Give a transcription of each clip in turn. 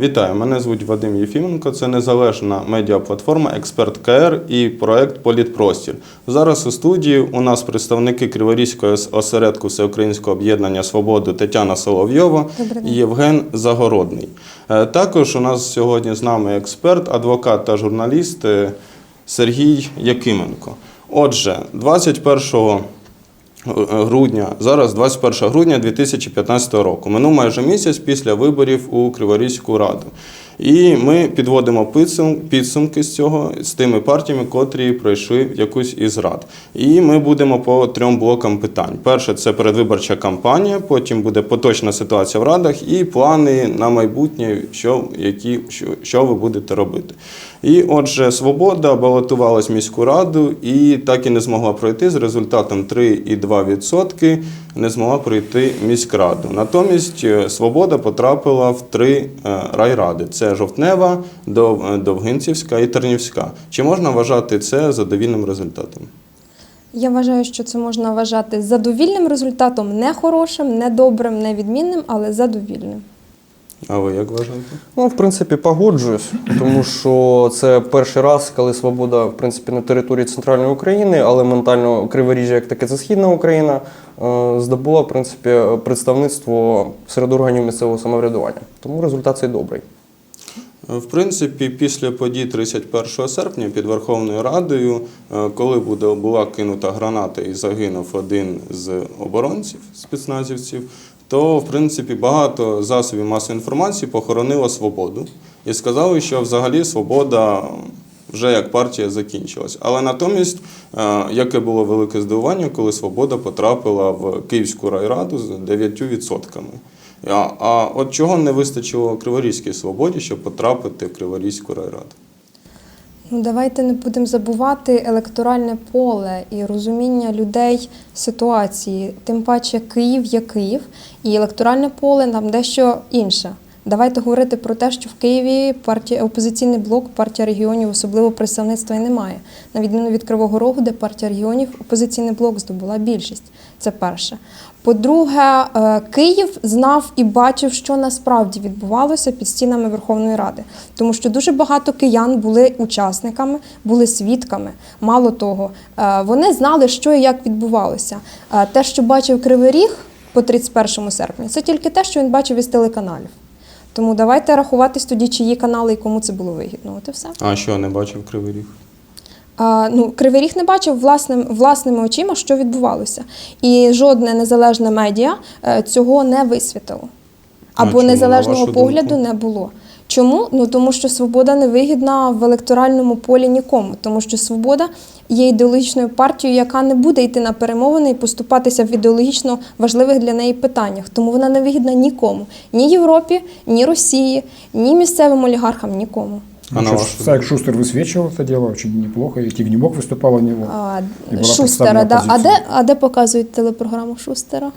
Вітаю, мене звуть Вадим Єфіменко. Це незалежна медіаплатформа Експерт КР і проект Політпростір. Зараз у студії у нас представники Криворізького осередку Всеукраїнського об'єднання Свободи Тетяна Соловйова і. Євген Загородний. Е, Також у нас сьогодні з нами експерт, адвокат та журналіст е, Сергій Якименко. Отже, 21 грудня, зараз 21 грудня 2015 року. Минув майже місяць після виборів у Криворізьку раду. І ми підводимо підсумки з цього з тими партіями, котрі пройшли якусь із рад. І ми будемо по трьом блокам питань. Перше це передвиборча кампанія, потім буде поточна ситуація в радах і плани на майбутнє, що, які, що, що ви будете робити. І отже, Свобода балотувалась в міську раду і так і не змогла пройти з результатом 3,2% не змогла пройти міськраду. Натомість е, Свобода потрапила в три е, райради: це Жовтнева, е, Довгинцівська і Тернівська. Чи можна вважати це задовільним результатом? Я вважаю, що це можна вважати задовільним результатом, не хорошим, не добрим, не відмінним, але задовільним. А ви як вважаєте? Ну, в принципі, погоджуюсь, тому що це перший раз, коли свобода, в принципі, на території центральної України, але ментально Криворіжжя, як таке, це східна Україна, е, здобула, в принципі, представництво серед органів місцевого самоврядування. Тому результат цей добрий. В принципі, після подій 31 серпня під Верховною Радою, е, коли буде, була кинута граната і загинув один з оборонців, спецназівців, то в принципі багато засобів масової інформації похоронило свободу і сказали, що взагалі свобода вже як партія закінчилась. Але натомість, е, яке було велике здивування, коли свобода потрапила в Київську райраду з 9%. А, а от чого не вистачило Криворізькій свободі, щоб потрапити в Криворізьку райраду? Ну, давайте не будемо забувати електоральне поле і розуміння людей ситуації. Тим паче Київ є Київ, і електоральне поле нам дещо інше. Давайте говорити про те, що в Києві партія опозиційний блок, партія регіонів, особливо представництва і немає. На відміну від Кривого Рогу, де партія регіонів, опозиційний блок здобула більшість. Це перше. По-друге, е, Київ знав і бачив, що насправді відбувалося під стінами Верховної Ради, тому що дуже багато киян були учасниками, були свідками. Мало того, е, вони знали, що і як відбувалося. Е, Те, що бачив Кривий Ріг по 31 серпня, це тільки те, що він бачив із телеканалів. Тому давайте рахуватись тоді, чиї канали і кому це було вигідно. От і все. А що не бачив Кривий Ріг? А, ну, Кривий Ріг не бачив власним, власними очима, що відбувалося. І жодне незалежне медіа е, цього не висвітило. Або чому, незалежного погляду думку? не було. Чому? Ну тому що свобода не вигідна в електоральному полі нікому, тому що свобода є ідеологічною партією, яка не буде йти на перемовини і поступатися в ідеологічно важливих для неї питаннях. Тому вона не вигідна нікому, ні Європі, ні Росії, ні місцевим олігархам, нікому. А на Ну, вашу что, Сайк Шустер высвечивал это дело очень неплохо, и Тигнебок выступал у него. А, І була Шустера, представлена да. А де, позиція. а де показують телепрограму Шустера?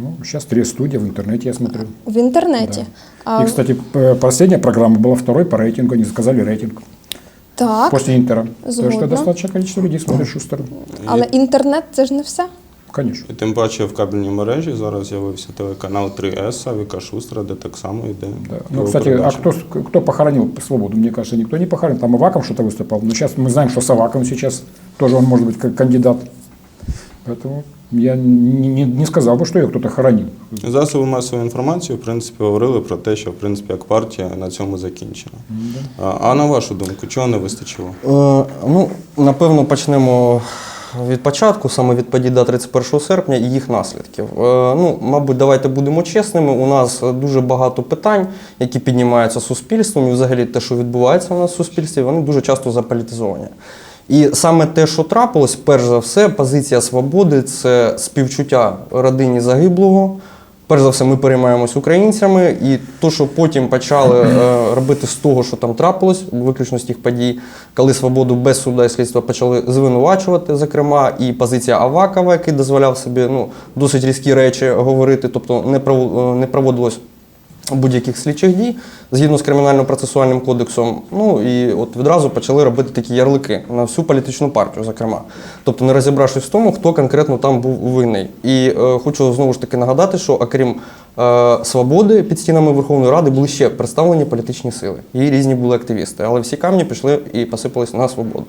Ну, сейчас три студия в интернете я смотрю. В інтернеті. А, И, кстати, п- последняя программа была второй по рейтингу, они сказали рейтинг. так, После Интера. Так Згодна. что достаточное количество людей смотрят Шустера. але інтернет це ж не все. Конечно. І тим паче в кабельній мережі зараз з'явився телеканал 3С, Авіка Шустра, де так само йде. Да. Ну, кстати, а передача. кто, с- кто похоронил Свободу? Мне кажется, никто не похоронил. Там Аваков что-то выступал. Но сейчас мы знаем, что с Аваковым сейчас тоже он может быть как кандидат. Поэтому я не, не- не сказал бы, что ее кто-то. Засоби масової інформації, в принципі, говорили про те, що в принципі як партія на цьому закінчена. А, а на вашу думку, чого не вистачило? Е, ну, напевно, почнемо від початку, саме від подій 31 серпня і їх наслідків. Е, ну, мабуть, давайте будемо чесними. У нас дуже багато питань, які піднімаються суспільством, і взагалі те, що відбувається у нас в суспільстві, вони дуже часто заполітизовані. І саме те, що трапилось, перш за все, позиція свободи це співчуття родині загиблого. Перш за все, ми переймаємось українцями, і то, що потім почали е, робити з того, що там трапилось, виключно з тих подій, коли свободу без суда і слідства почали звинувачувати, зокрема, і позиція Авакова, який дозволяв собі ну, досить різкі речі говорити, тобто не, е, проводилось будь-яких слідчих дій згідно з кримінально-процесуальним кодексом. Ну і от відразу почали робити такі ярлики на всю політичну партію, зокрема. Тобто не розібравшись в тому, хто конкретно там був винний. І е, хочу знову ж таки нагадати, що окрім е, свободи під стінами Верховної Ради були ще представлені політичні сили і різні були активісти. Але всі камні пішли і посипались на свободу.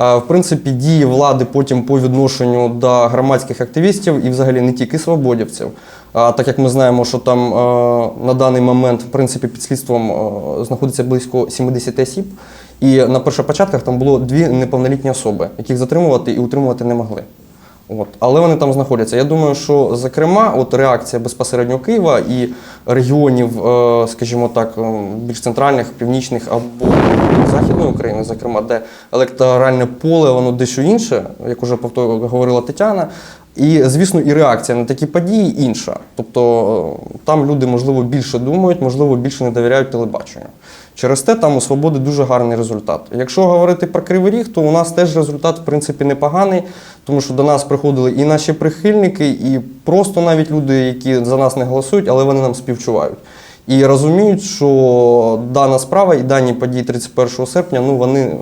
Е, В принципі, дії влади потім по відношенню до громадських активістів і взагалі не тільки свободівців. А так як ми знаємо, що там е, на даний момент в принципі під слідством е, знаходиться близько 70 осіб, і на першопочатках там було дві неповнолітні особи, яких затримувати і утримувати не могли. От. Але вони там знаходяться. Я думаю, що зокрема, от реакція безпосередньо Києва і регіонів, е, скажімо так, е, більш центральних, північних або західної України, зокрема, де електоральне поле, воно дещо інше, як уже говорила Тетяна. І, звісно, і реакція на такі події інша. Тобто е, там люди, можливо, більше думають, можливо, більше не довіряють телебаченню. Через те там у свободи дуже гарний результат. Якщо говорити про Кривий Ріг, то у нас теж результат, в принципі, непоганий, тому що до нас приходили і наші прихильники, і просто навіть люди, які за нас не голосують, але вони нам співчувають. І розуміють, що дана справа і дані події 31 серпня ну, вони е,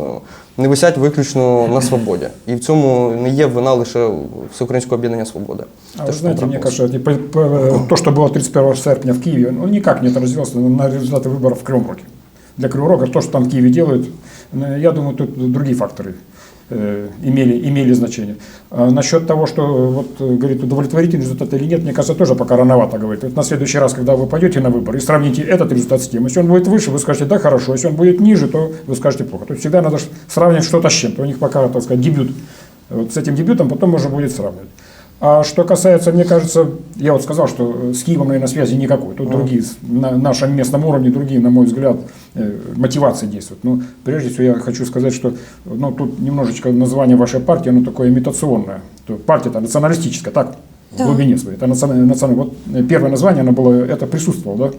не висять виключно на свободі. І в цьому не є вина лише Всеукраїнського об'єднання свободи. А Те, вы що знаете, там мне трапилось. кажется, эти по- по- то, что было 31 серпня в Киеве, ну, никак не отразилось на результаты выборов в Кривом Роге. Для Кривого Рога то, что там в Киеве делают, э, я думаю, тут другие факторы э, имели, имели значение. А насчет того, что вот, э, говорит, удовлетворительный результат или нет, мне кажется, тоже пока рановато говорить. Вот на следующий раз, когда вы пойдете на выборы и сравните этот результат с тем, если он будет выше, вы скажете, да, хорошо, если он будет ниже, то вы скажете плохо. То есть всегда надо ж сравнивать что-то с чем-то. У них пока, так сказать, дебют. Вот с этим дебютом потом можно будет сравнивать. А что касается, мне кажется, я вот сказал, что с Киевом, наверное, связи никакой. Тут другие, на нашем местном уровне, другие, на мой взгляд, э, мотивации действуют. Но прежде всего я хочу сказать, что ну, тут немножечко название вашей партии, оно такое имитационное. То партия-то националистическая, так, Да. в глубине своей. Это национальное, национальное. Вот э, первое название, оно было, это присутствовало, да?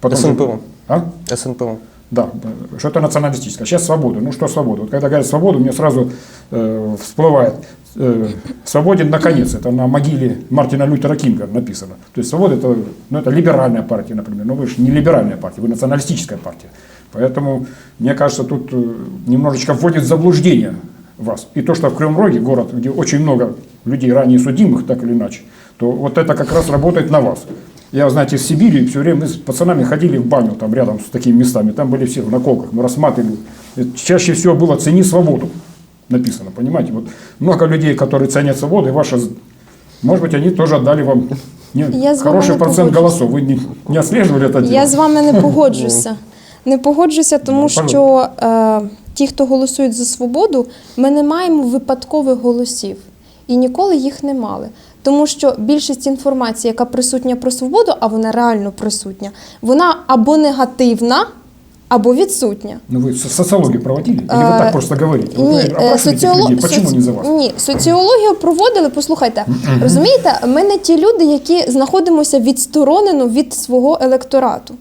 Потом же- СНПО. А? СНПО. Да, да, что это националистическое. Сейчас свобода. Ну что свобода? Вот когда говорят свободу, мне сразу э, всплывает э, «Свободен наконец». Это на могиле Мартина Лютера Кинга написано. То есть свобода это, ну, это либеральная партия, например. Но вы же не либеральная партия, вы националистическая партия. Поэтому, мне кажется, тут э, немножечко вводит в заблуждение вас. И то, что в Кривом Роге, город, где очень много людей ранее судимых, так или иначе, то вот это как раз работает на вас. Я, знаете, из Сибири все время мы с пацанами ходили в баню там рядом с такими местами. Там были все в наколках, мы рассматривали. Чаще всего было «цени свободу» написано, понимаете? Вот много людей, которые ценят свободу, и ваша, может быть, они тоже отдали вам не- Я с вами хороший не процент погоджусь. голосов. Вы не, не отслеживали это дело? Я з вами не погоджуся. Не погоджуся, тому Ну, що е, ті, хто голосують за свободу, ми не маємо випадкових голосів і ніколи їх не мали. Тому що більшість інформації, яка присутня про свободу, а вона реально присутня, вона або негативна, або відсутня. Ну, вы со- социологию проводили? Или вы Е, так просто говорите? Вот Ні, вы е, опрашиваете этих соціоло- людей, почему соці- не за вас? Ні, соціологію проводили. Послухайте, розумієте, ми не ті люди, які знаходимося відсторонено від свого електорату.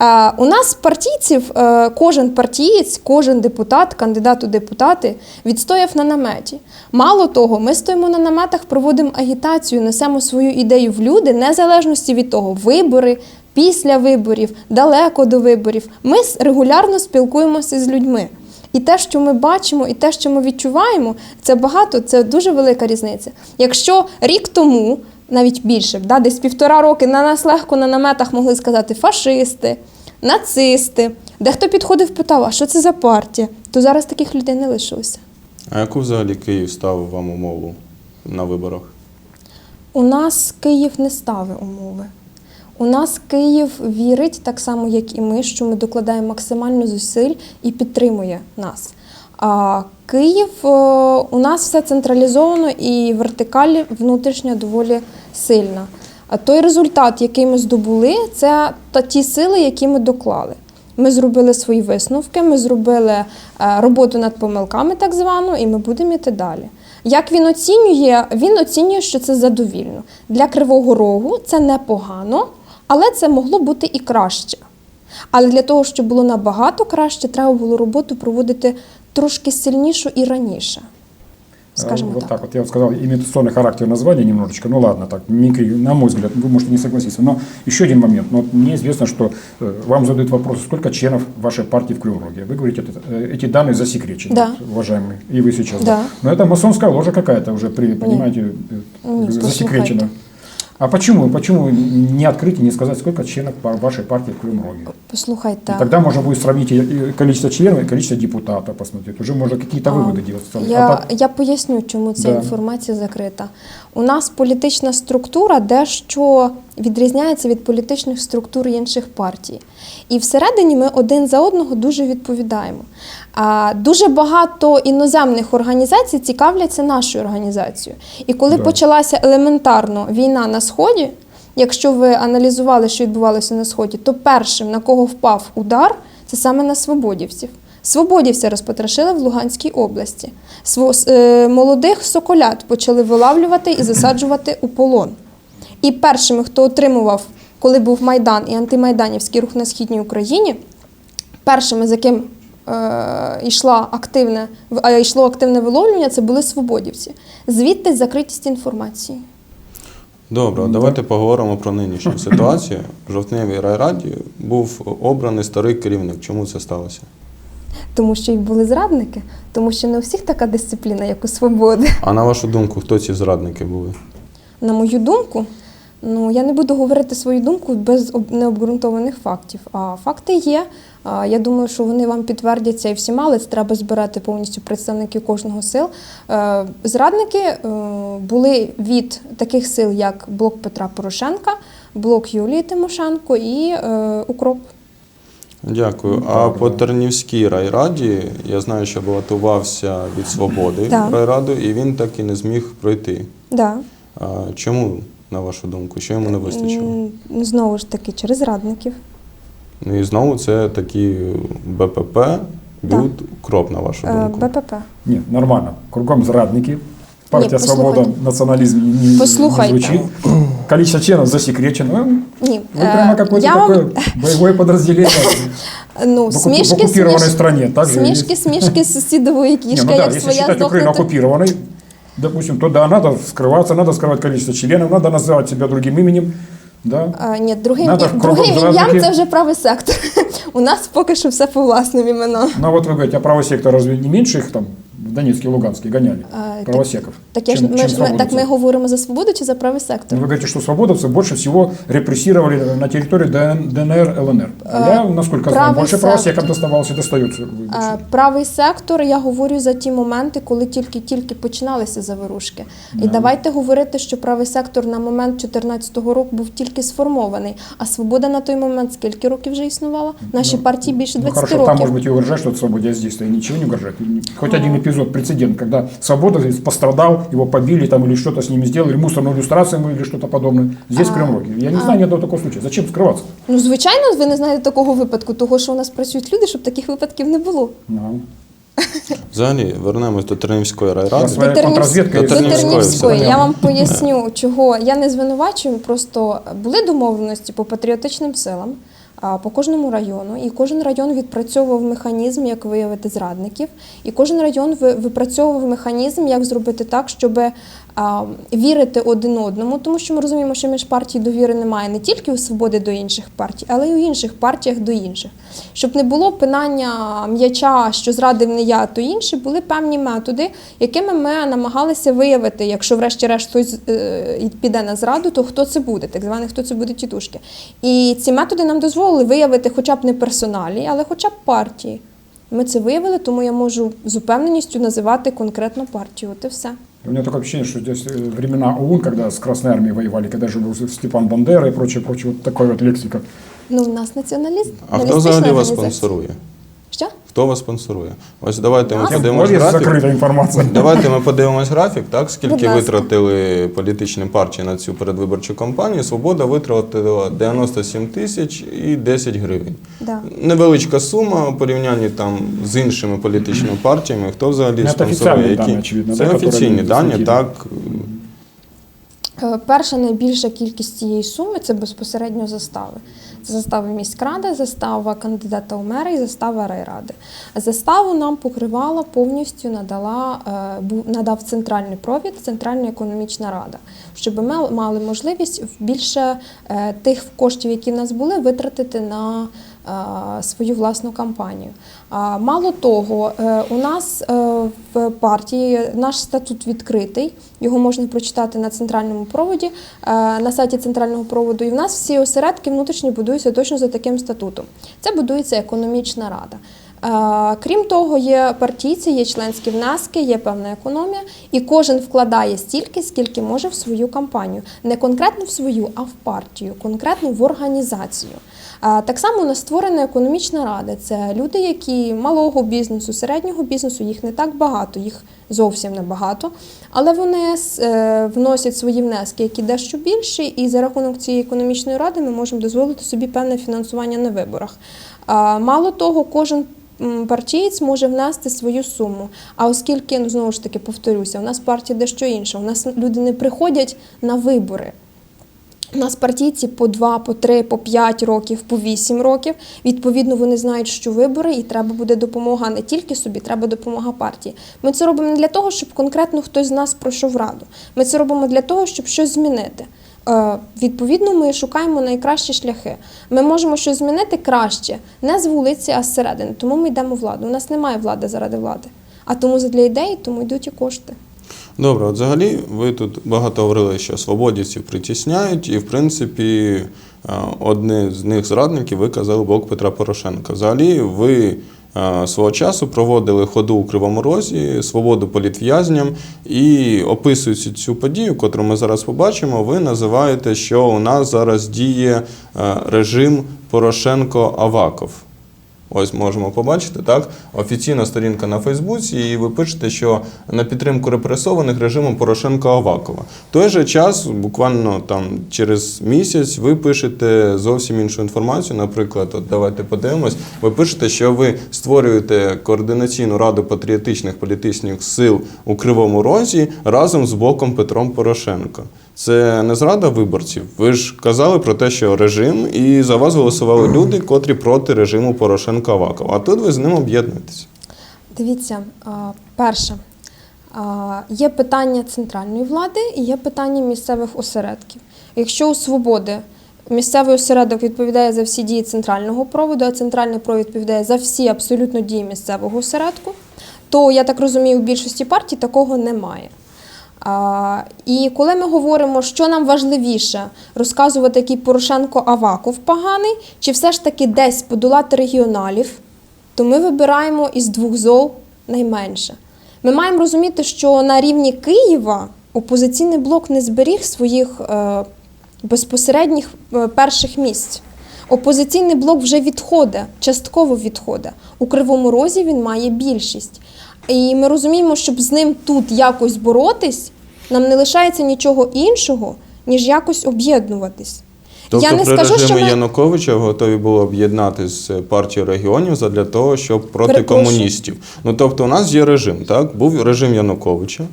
Е, у нас партійців, е, кожен партієць, кожен депутат, кандидат у депутати відстояв на наметі. Мало того, ми стоїмо на наметах, проводимо агітацію, несемо свою ідею в люди, незалежності від того, вибори, після виборів, далеко до виборів. Ми регулярно спілкуємося з людьми. І те, що ми бачимо, і те, що ми відчуваємо, це багато, це дуже велика різниця. Якщо рік тому, навіть більше, да, десь півтора роки на нас легко на наметах могли сказати фашисти, нацисти, дехто підходив, питав, а що це за партія, то зараз таких людей не лишилося. А яку взагалі Київ ставив вам умову на виборах? У нас Київ не ставить умови. У нас Київ вірить так само, як і ми, що ми докладаємо максимально зусиль і підтримує нас. А Київ е, у нас все централізовано і вертикаль внутрішня доволі сильна. А той результат, який ми здобули, це та ті сили, які ми доклали. Ми зробили свої висновки, ми зробили е, роботу над помилками, так звану, і ми будемо йти далі. Як він оцінює? Він оцінює, що це задовільно. Для Кривого Рогу це непогано, але це могло бути і краще. Але для того, щоб було набагато краще, треба було роботу проводити трошки сильнішу і раніше. скажімо Э, вот так. так вот. Я вот сказал, имитационный характер названия немножечко, ну ладно, так, мимикрия, на мой взгляд, вы можете не согласиться. Но еще один момент. Ну, вот мне известно, что э, вам задают вопрос, сколько членов вашей партии в Кривом Роге. Вы говорите, это, э, эти данные засекречены, Да. вот, уважаемые, и вы сейчас. Да. Но это масонская ложа какая-то уже, при, понимаете, э, Нет, засекречена. послушайте. А почему, почему не открыть и не сказать, сколько членов пар- вашей партии в Кривом Роге? Послухайте. И тогда можно будет сравнить и- и количество членов, и количество депутатов посмотреть. Уже можно какие-то А, выводы делать. А Я, так- я поясню, чому ця Да. інформація закрита. У нас політична структура дещо відрізняється від політичних структур інших партій. І всередині ми один за одного дуже відповідаємо. А дуже багато іноземних організацій цікавляться нашою організацією. І коли Да. почалася елементарно війна на сході, якщо ви аналізували, що відбувалося на сході, то першим, на кого впав удар, це саме на свободівців. Свободівця розпотрошили в Луганській області. Е, молодих соколят почали вилавлювати і засаджувати у полон. І першими, хто отримував, коли був Майдан і антимайданівський рух на східній Україні, першими, за ким е, йшла активне, е, йшло активне виловлювання, це були свободівці. Звідти закритість інформації. Добре, давайте поговоримо про нинішню ситуацію. В жовтневій райраді був обраний старий керівник. Чому це сталося? Тому що їх були зрадники, тому що не у всіх така дисципліна, як у свободи. А на вашу думку, хто ці зрадники були? На мою думку, ну я не буду говорити свою думку без необґрунтованих фактів. А факти є. Я думаю, що вони вам підтвердяться і всіма, але це треба збирати повністю представників кожного сил. Е, Зрадники е, були від таких сил, як блок Петра Порошенка, блок Юлії Тимошенко і е, Укроп. Дякую. А по Тернівській райраді я знаю, що балотувався від свободи в райраду, і він так і не зміг пройти. Да. Чому, на вашу думку, що йому не вистачило? Ну, Знову ж таки, через зрадників. Ну і знову це такі БПП, БЮД, укроп, на вашу Е, думку. БПП. Нет, нормально. Кругом зрадники. Партия Нет, «Свобода», послухайте. национализм не, Послухайте. звучит. Количество членов засекречено. Ну, Ні, Вы прямо е, какое-то я вам- такое боевое подразделение Ну, в, оккупи- в смішки, оккупированной стране. Также смішки, есть. смішки сусідової Не, кішки, ну да, як если своя считать Украину здохнути. оккупированной, допустим, то да, надо скрываться, надо скрывать количество членов, надо называть себя другим именем. Да. А, ні, другим, Надо і- кругом другим ім'ям зрадники. це вже правий сектор. У нас поки що все по власним іменам. Ну вот вы говорите, а правосектор разве не меньше их там в Донецке, Луганске гоняли? А, правосеков. Так, я ж, чем- ми, чем ж- ми, так ми свободовцев? говоримо за свободу чи за правий сектор? Вы говорите, что свободовцы больше всего репрессировали на территории ДН- ДНР, ЛНР. А я, насколько знаю, правый больше сектор. правосекам доставалось и достается. вибачте. А, Правий сектор, я говорю за ті моменти, коли тільки-тільки починалися заворушки. І давайте говорити, що правий сектор на момент 2014 року був тільки сформований, а свобода на той момент скільки років вже існувала? Наші партії більше Ну 20 хорошо, там, років. может быть, и угрожает что-то свободе, а здесь-то и ничего не угрожает. И не- Хоть один эпизод, прецедент, когда свобода здесь пострадал, его побили там или что-то с ними сделали, мусорную иллюстрацию ему или что-то подобное. Здесь, в Кривом Роге. Я не знаю ни одного такого случая. Зачем скрываться? Ну, звичайно, ви не знаєте такого випадку, того що у нас працюють люди, щоб таких випадків не було. Ну, Взагалі, вернемось до Тернівської райради. Своя До Тернівсь- До До Тернівської Тернівської. Я вам поясню, чого я не звинувачую, просто були домовленості по патріотичним силам. По кожному району, і кожен район відпрацьовував механізм, як виявити зрадників, і кожен район випрацьовував механізм, як зробити так, щоб вірити один одному, тому що ми розуміємо, що між партій довіри немає не тільки у свободи до інших партій, але й у інших партіях до інших. Щоб не було пинання м'яча, що зрадив не я, то інші, були певні методи, якими ми намагалися виявити, якщо врешті-решт хтось е, піде на зраду, то хто це буде, так званий хто це буде тітушки. І ці методи нам дозволили виявити хоча б не персоналі, але хоча б партії. Ми це виявили, тому я можу з упевненістю називати конкретну партію. От і все. У меня такое ощущение, что здесь э, времена ОУН, когда с Красной Армией воевали, когда же был Степан Бандера и прочее, прочее, вот такой вот лексика. Ну, у нас націоналіст. А хто взагалі вас спонсорує? Що? Хто вас спонсорує? Ось давайте ми подивимось графік. закрытая информация. Давайте ми подивимось графік, так скільки витратили політичні партії на цю передвиборчу кампанію. Свобода витратила 97 тисяч і 10 гривень. Да. Невеличка сума у порівнянні там з іншими політичними партіями. Хто взагалі це спонсорує? офіційні Які? дані, очевидно, Це да, офіційні дані, так. Перша найбільша кількість цієї суми це безпосередньо застави. Застава міськради, застава кандидата у мери і застава райради. Заставу нам покривала повністю надала, е, надав центральний провід, Центральна економічна рада, щоб ми мали можливість більше е, тих коштів, які в нас були, витратити на свою власну кампанію. Мало того, е, у нас е, в партії наш статут відкритий, його можна прочитати на центральному проводі, е, на сайті центрального проводу. І в нас всі осередки внутрішні будуються точно за таким статутом. Це будується економічна рада. Крім того, є партійці, є членські внески, є певна економія, і кожен вкладає стільки, скільки може в свою кампанію. Не конкретно в свою, а в партію, конкретно в організацію. Так само у нас створена економічна рада. Це люди, які малого бізнесу, середнього бізнесу, їх не так багато, їх зовсім не багато. Але вони е, вносять свої внески, які дещо більші, і за рахунок цієї економічної ради ми можемо дозволити собі певне фінансування на виборах. Мало того, кожен партієць може внести свою суму. А оскільки, ну знову ж таки, повторюся, у нас партія дещо інша. У нас люди не приходять на вибори. У нас партійці по 2, по 3, по 5 років, по 8 років. Відповідно, вони знають, що вибори, і треба буде допомога не тільки собі, треба допомога партії. Ми це робимо не для того, щоб конкретно хтось з нас пройшов раду. Ми це робимо для того, щоб щось змінити. Е, Відповідно, ми шукаємо найкращі шляхи. Ми можемо щось змінити краще, не з вулиці, а зсередини. Тому ми йдемо владу. У нас немає влади заради влади. А тому для ідеї, тому йдуть і кошти. Добре, от взагалі ви тут багато говорили, що свободівців притісняють, і в принципі е, одне з них зрадників ви казали блок Петра Порошенка. Взагалі, ви свого часу проводили ходу у Кривому Розі, свободу політв'язням, і описуючи цю подію, котру ми зараз побачимо, ви називаєте, що у нас зараз діє е, режим Порошенко-Аваков. Ось можемо побачити, так? Офіційна сторінка на Фейсбуці, і ви пишете, що на підтримку репресованих режимом Порошенка Авакова. В той же час, буквально там через місяць, ви пишете зовсім іншу інформацію. Наприклад, от давайте подивимось. Ви пишете, що ви створюєте координаційну раду патріотичних політичних сил у Кривому Розі разом з блоком Петром Порошенко. Це не зрада виборців. Ви ж казали про те, що режим, і за вас голосували люди, котрі проти режиму Порошенка Авакова. А тут ви з ним об'єднуєтесь. Дивіться, перше, є питання центральної влади і є питання місцевих осередків. Якщо у свободи місцевий осередок відповідає за всі дії центрального проводу, а центральний провід відповідає за всі абсолютно дії місцевого осередку, то я так розумію, у більшості партій такого немає. І коли ми говоримо, що нам важливіше розказувати, який Порошенко Аваков поганий, чи все ж таки десь подолати регіоналів, то ми вибираємо із двох зол найменше. Ми маємо розуміти, що на рівні Києва опозиційний блок не зберіг своїх е, безпосередніх е, перших місць. Опозиційний блок вже відходить, частково відходить. У Кривому Розі він має більшість. І ми розуміємо, щоб з ним тут якось боротись, нам не лишається нічого іншого, ніж якось об'єднуватись. Тобто Я не при скажу, режимі що. Януковича готові було об'єднати з партією регіонів задля того, щоб проти Перепрошую. комуністів. Ну тобто, у нас є режим, так? Був режим Януковича.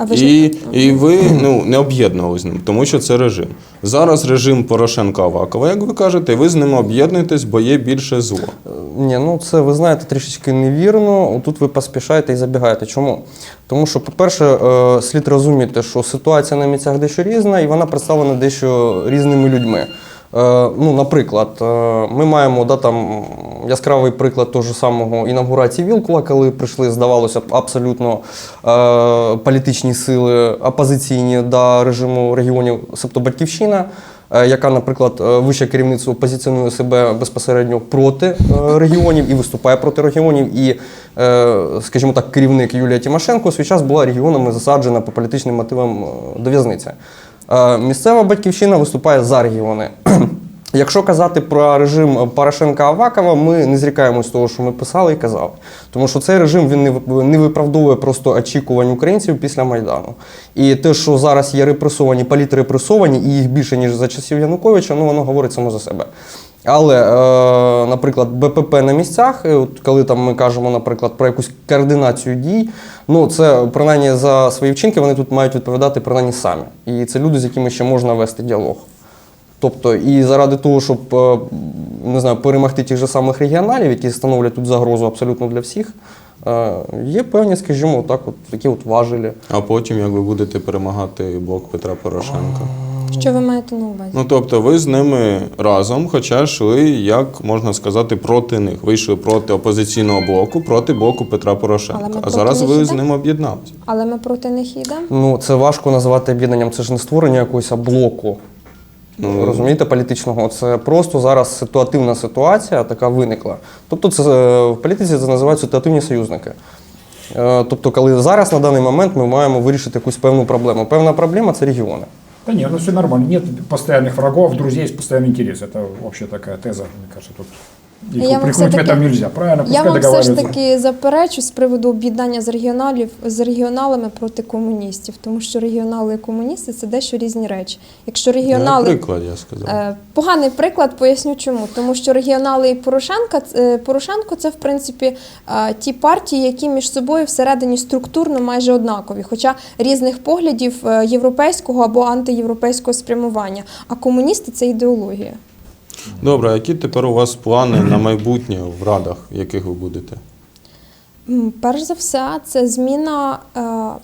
А ви І, і ви ну, не об'єднували з ним, тому що це режим. Зараз режим Порошенка Авакова, як ви кажете, і ви з ним об'єднуєтесь, бо є більше зло. Ні, ну це ви знаєте трішечки невірно. Тут ви поспішаєте і забігаєте. Чому? Тому що, по-перше, е, слід розуміти, що ситуація на місцях дещо різна, і вона представлена дещо різними людьми. Е, Ну, наприклад, е, ми маємо да, там, яскравий приклад того ж самого інавгурації Вілкула, коли прийшли, здавалося б, абсолютно е, політичні сили опозиційні до режиму регіонів, себто Батьківщина е, яка, наприклад, е, вище керівництво позиціонує себе безпосередньо проти е, регіонів і виступає проти регіонів. І, е, скажімо так, керівник Юлія Тимошенко свій час була регіонами засаджена по політичним мотивам до в'язниці. Е, Місцева батьківщина виступає за регіони. Якщо казати про режим Порошенка Авакова, ми не зрікаємось того, що ми писали і казали. Тому що цей режим він не виправдовує просто очікувань українців після Майдану. І те, що зараз є репресовані, політрепресовані, і їх більше, ніж за часів Януковича, ну воно говорить само за себе. Але, е, наприклад, БПП на місцях, от коли там ми кажемо, наприклад, про якусь координацію дій, ну це принаймні за свої вчинки вони тут мають відповідати принаймні самі. І це люди, з якими ще можна вести діалог. Тобто, і заради того, щоб е, не знаю, перемогти тих же самих регіоналів, які становлять тут загрозу абсолютно для всіх, е, є певні, скажімо, так, от такі от важелі. А потім, як ви будете перемагати блок Петра Порошенка? Що ви маєте на увазі? Ну тобто ви з ними разом, хоча йшли, як можна сказати, проти них. Ви йшли проти опозиційного блоку, проти блоку Петра Але Порошенка. ми А проти зараз них ви з ідемо? ним об'єдналися. Але ми проти них йдемо? Ну, це важко назвати об'єднанням, це ж не створення якогось блоку. Ну, Розумієте, політичного. Це просто зараз ситуативна ситуація така виникла. Тобто, це е, в політиці це називають ситуативні союзники. Е, Тобто, коли зараз на даний момент ми маємо вирішити якусь певну проблему. Певна проблема це регіони. Да нет, ну все нормально. Нет постоянных врагов, друзей есть постоянный интерес. Это общая такая теза, мне кажется, тут. И Я вам прикрутить всё-таки- там нельзя, правильно? Я вам все ж таки заперечу з приводу об'єднання з регіоналів з регіоналами проти комуністів, тому що регіонали і комуністи це дещо різні речі. Якщо регіонали приклад, я сказав. Е, Поганий приклад, поясню чому. Тому що регіонали і Порошенка е, Порошенко це в принципі е, ті партії, які між собою всередині структурно майже однакові, хоча різних поглядів е, європейського або антиєвропейського спрямування. А комуністи це ідеологія. Добре, а які тепер у вас плани на майбутнє в радах, в яких ви будете? Перш за все, це зміна. е,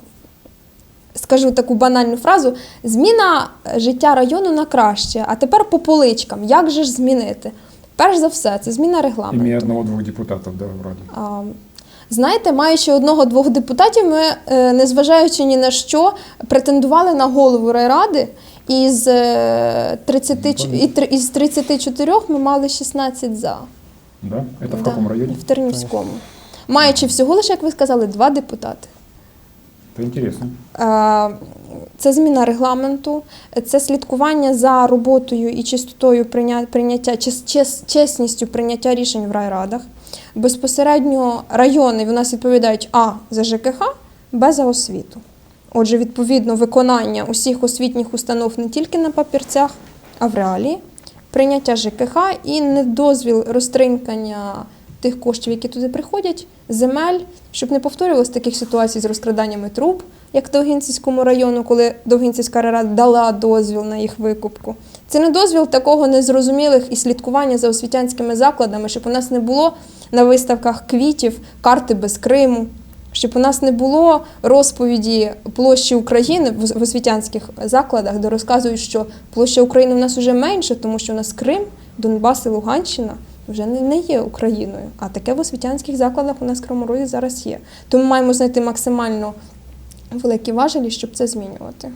Скажу таку банальну фразу: зміна життя району на краще. А тепер по поличкам. Як же ж змінити? Перш за все, це зміна регламенту. Ім'я одного двох депутатів да, в А, Знаєте, маючи одного-двох депутатів, ми, е, незважаючи ні на що, претендували на голову райради. Із, е, 30, ч- і три- із 34 ми мали 16 за. Да? Это в Да, каком районе? В Тернівському. Маючи всього лише, як ви сказали, два депутати. Это интересно. Е, Це зміна регламенту, це слідкування за роботою і чистотою прийня- прийняття, чес- чес- чесністю прийняття рішень в райрадах. Безпосередньо райони в нас відповідають А за ЖКХ, Б за освіту. Отже, відповідно, виконання усіх освітніх установ не тільки на папірцях, а в реалії, прийняття ЖКХ і недозвіл розтринкання тих коштів, які туди приходять, земель, щоб не повторювалося таких ситуацій з розкраданнями труб, як в Довгинцівському району, коли Довгинцівська рада дала дозвіл на їх викупку. Це не дозвіл такого незрозумілих і слідкування за освітянськими закладами, щоб у нас не було на виставках квітів, карти без Криму, щоб у нас не було розповіді площі України в освітянських закладах, де розказують, що площа України в нас вже менше, тому що у нас Крим, Донбас і Луганщина вже не, є Україною. А таке в освітянських закладах у нас в зараз є. Тому маємо знайти максимально великі важелі, щоб це змінювати.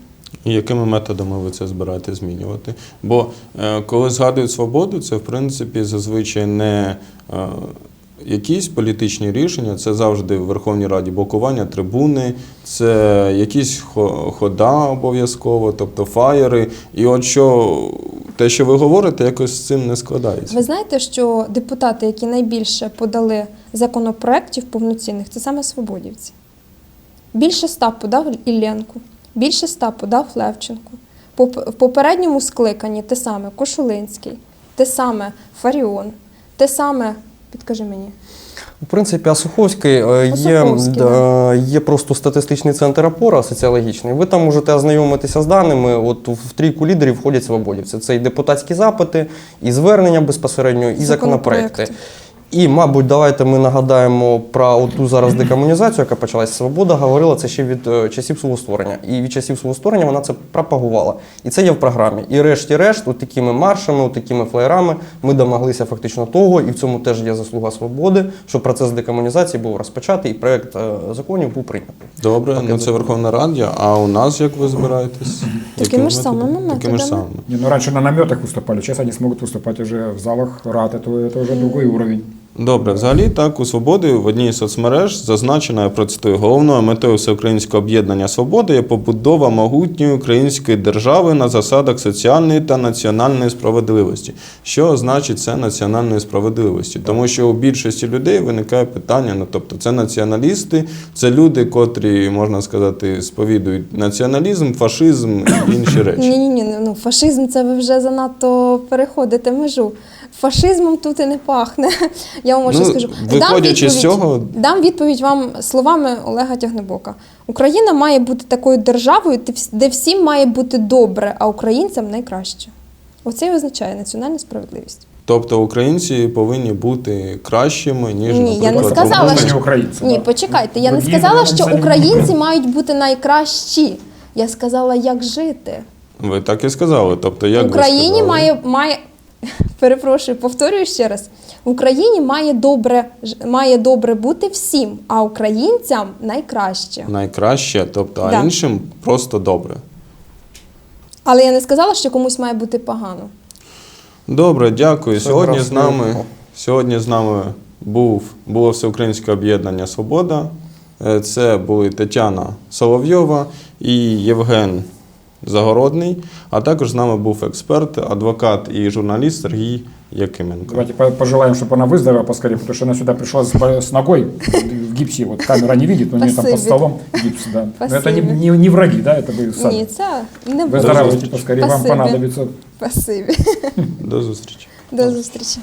Якими методами ви це збираєте змінювати? Бо е, коли згадують свободу, це в принципі зазвичай не е, якісь політичні рішення, це завжди в Верховній Раді блокування трибуни, це якісь хода обов'язково, тобто фаєри. І от що те, що ви говорите, якось з цим не складається. Ви знаєте, що депутати, які найбільше подали законопроєктів повноцінних, це саме свободівці. Більше ста подав Ілленко, більше ста подав Левченко. В попередньому скликанні те саме Кошулинський, те саме Фаріон, те саме, підкажи мені, В принципі, Асуховський е, є, да, є просто статистичний центр опора соціологічний. Ви там можете ознайомитися з даними. От в трійку лідерів входять свободівці. Це і депутатські запити, і звернення безпосередньо, і законопроекти. Законопроекти. І, мабуть, давайте ми нагадаємо про ту зараз декомунізацію, яка почалася. Свобода говорила це ще від е, часів свого створення. І від часів свого створення вона це пропагувала. І це є в програмі. І решті-решт, от такими маршами, от такими флеєрами ми домоглися фактично того, і в цьому теж є заслуга свободи, що процес декомунізації був розпочатий, і проект е, законів був прийнятий. Добре, Таке ну це Верховна Рада. А у нас як ви збираєтесь? Такими Якими ж самими методами? Такими ж методами. самими. Не, ну раньше на наметах выступали, сейчас они смогут выступать уже в залах РАД, это, это уже другой уровень. Добре, взагалі так у свободи в одній із соцмереж зазначено, я процитую, головною метою всеукраїнського об'єднання свободи є побудова могутньої української держави на засадах соціальної та національної справедливості. Що значить це національної справедливості? Тому що у більшості людей виникає питання: ну тобто, це націоналісти, це люди, котрі можна сказати, сповідують націоналізм, фашизм і інші речі. Ні, ні, ні, ну фашизм це ви вже занадто переходите межу. Фашизмом тут і не пахне. Я вам Ну, скажу. виходячи з цього- дам відповідь вам словами Олега Тягнебока. Україна має бути такою державою, де всім має бути добре, а українцям найкраще. Оце і означає національна справедливість. Тобто українці повинні бути кращими, ніж Ні, я не сказала, що українці. ні, почекайте. Я не сказала, що українці мають бути найкращі. Я сказала, як жити. Ви так і сказали. Тобто, як в Україні має, має перепрошую, повторюю ще раз. В Україні має добре, має добре бути всім, а українцям найкраще. найкраще, тобто, а Да. іншим просто добре. Але я не сказала, що комусь має бути погано. Добре, дякую. Це Сьогодні з нами, сьогодні з нами був, було Всеукраїнське об'єднання Свобода. Е, Це були Тетяна Соловйова і Євген Загородний, а також з нами був експерт, адвокат і журналіст Сергій Якименко. Давайте пожелаємо, щоб вона выздоровела поскорі, тому що вона сюди прийшла з с ногой в гипсе. Вот камера не видит, но у нее там по столом гипс, да. Но это не, не, не враги, да, это вы сами. Ні, це не було. Выздоравливайте поскорее, вам Спасибо. Спасибі. До зустрічі. До зустрічі.